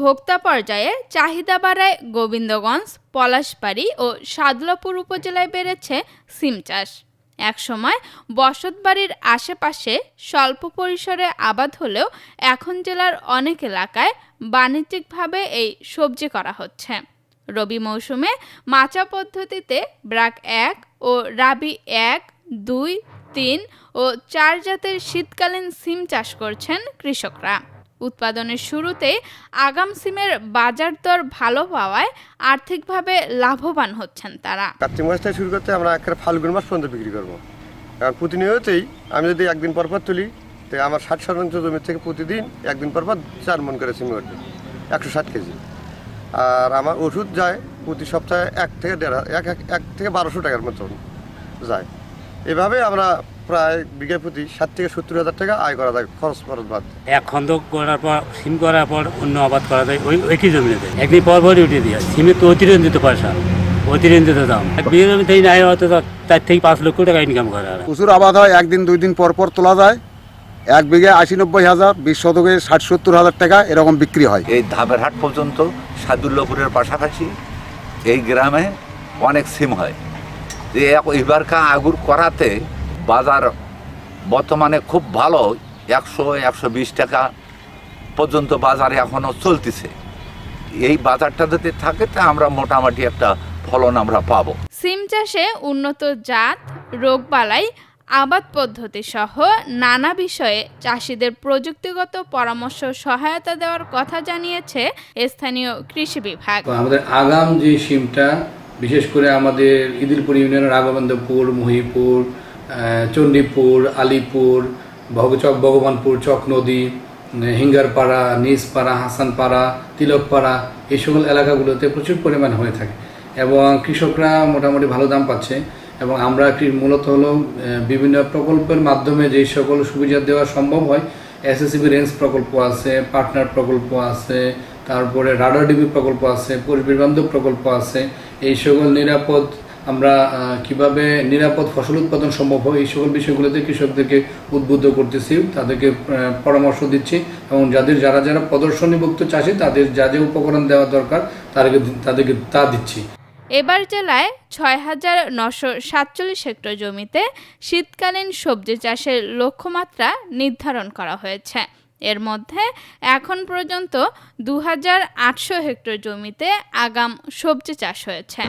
ভোক্তা পর্যায়ে চাহিদা বাড়ায় গোবিন্দগঞ্জ, পলাশবাড়ি ও সাদলাপুর উপজেলায় বেড়েছে সিম চাষ। একসময় বসতবাড়ির আশেপাশে স্বল্প পরিসরে আবাদ হলেও এখন জেলার অনেক এলাকায় বাণিজ্যিকভাবে এই সবজি করা হচ্ছে। রবি মৌসুমে মাচা পদ্ধতিতে ব্রাক এক ও রাবি এক, দুই, তিন ও চার জাতের শীতকালীন সিম চাষ করছেন কৃষকরা। উৎপাদনের শুরুতেই আগাম সিমের বাজার দর ভালো পাওয়ায় আর্থিকভাবে লাভবান হচ্ছেন তারা। কার্তিক মাস থেকে শুরু করতে আমরা একটা ফাল্গুন মাস পর্যন্ত বিক্রি করব। কারণ প্রতিনিয়তই আমি যদি একদিন পর পর তুলি, তো আমার ষাট শতাংশ জমি থেকে প্রতিদিন একদিন পর পর চার মন করে সিম ওঠে, একশো ষাট কেজি। আর আমার ওষুধ যায় প্রতি সপ্তাহে এক থেকে দেড় এক- এক থেকে বারোশো টাকার মতন যায়। এভাবে আমরা প্রায় বিঘা প্রতি ষাট থেকে সত্তর হাজার টাকা আয় করা যায় খরচ খরচ বাদ। এক খন্দক করার পর সিম করার পর অন্য আবাদ করা যায় ওই একই জমিতে একদিন পর পরই উঠে দিয়ে সিমের তো অতিরঞ্জিত পয়সা অতিরঞ্জিত দাম। এক বিঘে জমি থেকে নাই হয়তো তার থেকে পাঁচ লক্ষ টাকা ইনকাম করা যায় প্রচুর আবাদ হয় একদিন দুই দিন পর পর তোলা যায়। এক বিঘে আশি নব্বই হাজার বিশ শতকে ষাট সত্তর হাজার টাকা এরকম বিক্রি হয়। এই ধাপের হাট পর্যন্ত সাদুল্লাপুরের পাশাপাশি এই গ্রামে অনেক সিম হয়। যে এবারকার আগুর করাতে বাজার বর্তমানে খুব ভালো একশো একশো বিশ টাকা পর্যন্ত বাজারে এখনও চলতেছে। এই বাজারটা যদি থাকে তা আমরা মোটামুটি একটা ফলন আমরা পাবো। সিম চাষে উন্নত জাত রোগ রোগবালাই আবাদ পদ্ধতি সহ নানা বিষয়ে চাষিদের প্রযুক্তিগত পরামর্শ সহায়তা দেওয়ার কথা জানিয়েছে স্থানীয় কৃষি বিভাগ। আমাদের আগাম যে সিমটা বিশেষ করে আমাদের ইদিলপুর ইউনিয়নের রাঘবেন্দ্রপুর, মহিপুর চণ্ডীপুর, আলিপুর ভগচক ভগবানপুর, চক নদী হিঙ্গারপাড়া নিজপাড়া হাসানপাড়া, তিলকপাড়া, এই সকল এলাকাগুলোতে প্রচুর পরিমাণ হয়ে থাকে এবং কৃষকরা মোটামুটি ভালো দাম পাচ্ছে এবং আমরা মূলত হলো বিভিন্ন প্রকল্পের মাধ্যমে যে সকল সুবিধা দেওয়া সম্ভব হয়, এসএসসিবি রেঞ্জ প্রকল্প আছে, পার্টনার প্রকল্প আছে তারপরে রাডার ডিবি প্রকল্প আছে পরিবেশ বান্ধব প্রকল্প আছে। এই সকল নিরাপদ আমরা কীভাবে নিরাপদ ফসল উৎপাদন সম্ভব হয়, এই সকল বিষয়গুলোতে কৃষকদেরকে উদ্বুদ্ধ করতেছি, তাদেরকে পরামর্শ দিচ্ছি এবং যাদের, যারা যারা প্রদর্শনীভুক্ত চাষি, তাদের যা যা উপকরণ দেওয়া দরকার, তাদেরকে তাদেরকে তা দিচ্ছি। এবার জেলায় ছয় হাজার নশো সাতচল্লিশ হেক্টর জমিতে শীতকালীন সবজি চাষের লক্ষ্যমাত্রা নির্ধারণ করা হয়েছে। এর মধ্যে এখন পর্যন্ত দু হাজার আটশো হেক্টর জমিতে আগাম সবজি চাষ হয়েছে।